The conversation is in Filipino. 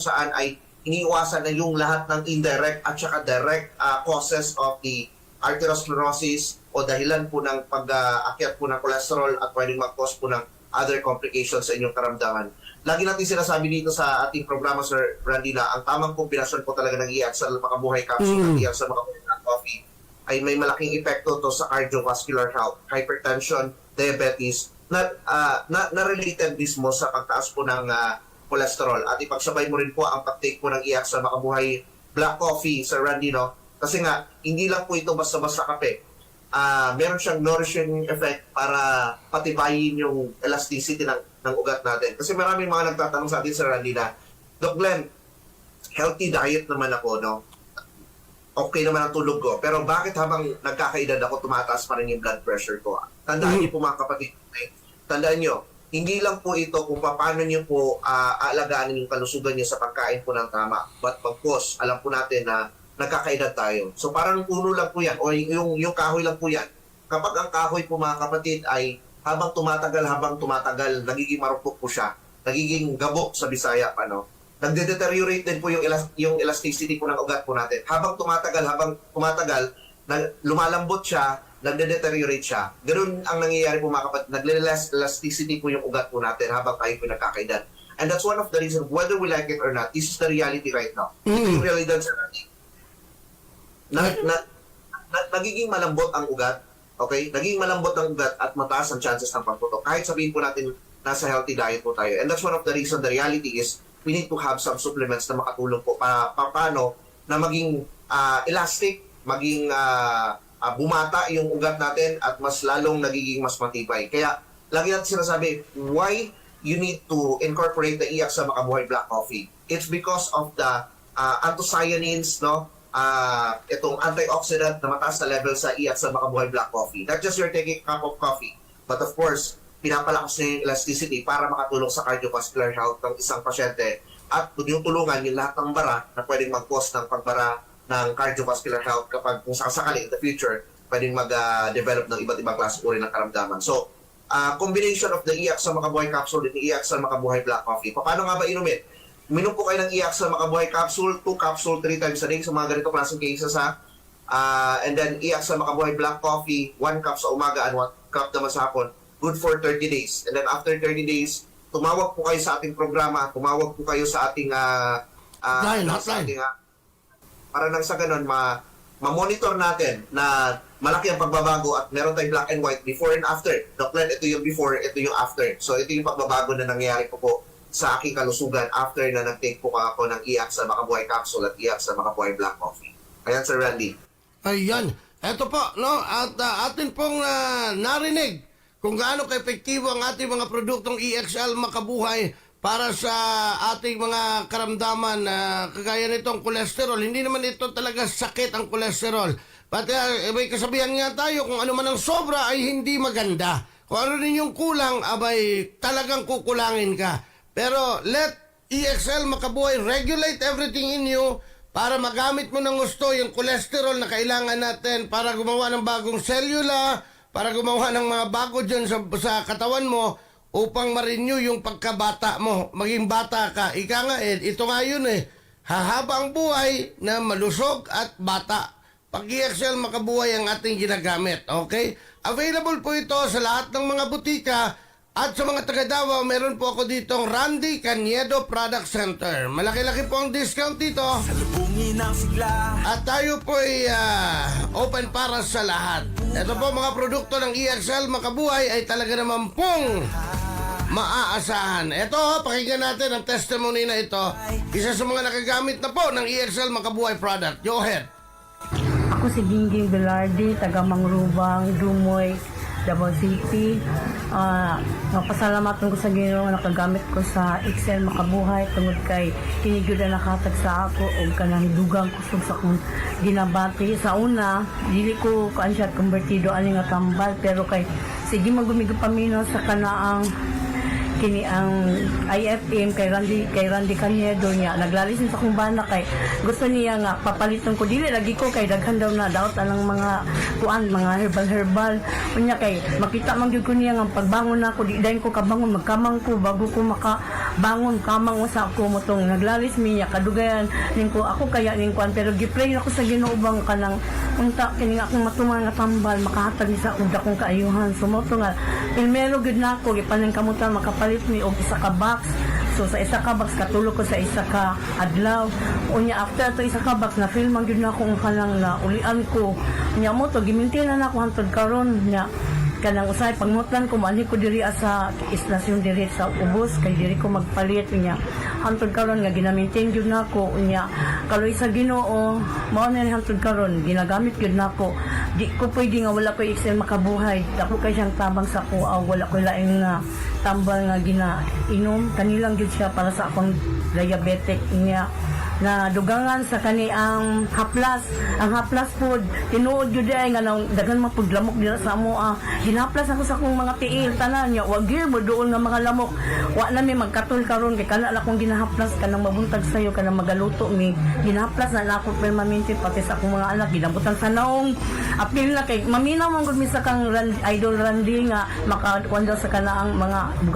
saan ay iniiwasan na yung lahat ng indirect at saka direct ah, causes of the arteriosclerosis o dahilan po ng pag-akyat po ng cholesterol at pwedeng mag-cause po ng other complications sa inyong karamdaman. Lagi natin sinasabi dito sa ating programa, Sir Randy, na ang tamang kombinasyon po talaga ng IAXL Makabuhay Capsule at IAXL Makabuhay Black Coffee ay may malaking epekto to sa cardiovascular health, hypertension, diabetes, na, ah, na, na related mismo sa pagtaas po ng ah, cholesterol. At ipagsabay mo rin po ang pag-take po ng iyak sa makabuhay black coffee, Sir Randy, no? Kasi nga, hindi lang po ito basta-basta kape. Ah, meron siyang nourishing effect para patibayin yung elasticity ng, ng ugat natin. Kasi maraming mga nagtatanong sa atin, Sir Randy, na, Doc Glenn, healthy diet naman ako, no? okay naman ang tulog ko. Pero bakit habang nagkakaedad ako, tumataas pa rin yung blood pressure ko? Tandaan niyo po mga kapatid, eh, tandaan niyo, hindi lang po ito kung paano niyo po ah, aalagaan yung kalusugan niyo sa pagkain po ng tama. But of course, alam po natin na nagkakaedad tayo. So parang puno lang po yan, o yung, yung kahoy lang po yan. Kapag ang kahoy po mga kapatid ay habang tumatagal, habang tumatagal, nagiging marupok po siya, nagiging gabok sa Bisaya pa, no? nagde-deteriorate din po yung, elas- yung elasticity po ng ugat po natin. Habang tumatagal, habang tumatagal, lumalambot siya, nagde-deteriorate siya. Ganun ang nangyayari po mga kapatid. Nagle-less elasticity po yung ugat po natin habang tayo po nagkakaedad. And that's one of the reasons, whether we like it or not, this is the reality right now. Ito Mm. yung realidad sa atin. Na, na, na, nagiging malambot ang ugat, okay? Nagiging malambot ang ugat at mataas ang chances ng pagputok. Kahit sabihin po natin, nasa healthy diet po tayo. And that's one of the reasons, the reality is, we need to have some supplements na makatulong po pa, pa paano na maging ah, elastic, maging ah, ah, bumata yung ugat natin at mas lalong nagiging mas matibay. Kaya lagi natin sinasabi, why you need to incorporate the iyak sa makabuhay black coffee? It's because of the ah, anthocyanins, no? Ah, itong antioxidant na mataas na level sa iyak sa makabuhay black coffee. Not just you're taking a cup of coffee, but of course, pinapalakas niya yung elasticity para makatulong sa cardiovascular health ng isang pasyente at yung tulungan yung lahat ng bara na pwedeng mag-cause ng pagbara ng cardiovascular health kapag kung sakasakali in the future pwedeng mag-develop ng iba't ibang klase uri ng karamdaman. So, ah, combination of the sa makabuhay capsule and sa makabuhay black coffee. Paano nga ba inumin? Minom po kayo ng sa makabuhay capsule, 2 capsule 3 times a day sa mga ganito klaseng cases ha. Ah, and then sa makabuhay black coffee, 1 cup sa umaga and 1 cup naman sa hapon. Good for 30 days. And then after 30 days, tumawag po kayo sa ating programa, tumawag po kayo sa ating ah, ah, Hotline, sa hotline. ating ah, para nang sa ganun ma ma-monitor natin na malaki ang pagbabago at meron tayong black and white before and after. Doc Len, ito yung before, ito yung after. So ito yung pagbabago na nangyayari po po sa aking kalusugan after na nag-take po ako ng iyak sa Makabuhay Capsule at iyak sa Makabuhay Black Coffee. Ayan, Sir Randy. Ayan. Eto po, no? At ah, atin pong ah, narinig kung gaano ka-epektibo ang ating mga produktong EXL makabuhay para sa ating mga karamdaman na kagaya nitong kolesterol. Hindi naman ito talaga sakit ang kolesterol. Pati ah, may kasabihan nga tayo kung ano man ang sobra ay hindi maganda. Kung ano rin yung kulang, abay talagang kukulangin ka. Pero let EXL makabuhay regulate everything in you para magamit mo ng gusto yung cholesterol na kailangan natin para gumawa ng bagong selula, para gumawa ng mga bago dyan sa, sa katawan mo upang ma-renew yung pagkabata mo. Maging bata ka. Ika nga eh, ito nga yun eh. Hahaba ang buhay na malusog at bata. Pag EXL makabuhay ang ating ginagamit. Okay? Available po ito sa lahat ng mga butika at sa mga taga Davao, meron po ako ditong Randy Caniedo Product Center. Malaki-laki po ang discount dito. At tayo po ay ah, open para sa lahat. Ito po mga produkto ng EXL Makabuhay ay talaga naman pong maaasahan. Ito, pakinggan natin ang testimony na ito. Isa sa mga nakagamit na po ng EXL Makabuhay product. Go ahead. Ako si Gingging Velarde, taga Mangrubang, Dumoy, Davao City. Ah, mapasalamat ko sa Ginoo nga nakagamit ko sa Excel makabuhay tungod kay kinigud na nakatag sa ako og kanang dugang kusog sa kong ginabati sa una dili ko kuan siya konvertido ani nga tambal pero kay sige magumigay pamino sa kanaang kini ang IFM kay Randy kay Randy Caniedo niya. Naglalisin sa kong bana kay gusto niya nga papaliton ko. Dili lagi ko kay daghan daw na daot anang mga kuan mga herbal herbal unya kay makita man gyud ko niya nga pagbangon na ako. Di ko kabangon magkamang ko bago ko maka bangon kamang usa ako mo tong naglalis miya kadugayan ning ko ako kaya ning kwan pero gipray ako sa Ginoo bang kanang unta kini nga akong matuman nga tambal makahatag sa unda kong kaayuhan. So mo to nga ilmero gid nako gipaning kamutan makapalit mi og isa ka box So sa isa ka box katulog ko sa isa ka adlaw. Unya after to isa ka box na film ang gyud na akong kanang na ulian ko. Nya mo to gimintinan na ako hantod karon nya kanang usay pangmutan ko mali ko diri sa istasyon diri sa ubos kay diri ko magpalit nya hantod karon nga ginamintain gyud nako nya kaloy sa Ginoo mao na hantod karon ginagamit gyud nako. Di ko pwede nga wala ko excel makabuhay. Dako kay siyang tabang sa ko wala ko laing nga tambal nga ginainom. Kanilang gyud siya para sa akong diabetic niya na dugangan sa kani ang haplas. Ang haplas food tinuod gyud ay nga nang dagan mapuglamok dira sa amo ah. Ginaplas ako sa akong mga tiil tanan nya wa gyud mo doon nga mga lamok. Wa na mi magkatul karon kay kana na akong ginahaplas kanang mabuntag sayo kanang magaluto mi ginahaplas na ako permanente pati sa akong mga anak ginabutan sa naong. Apil na kay maminaw man gud mi kang idol Randy nga makakuan sa kanaang mga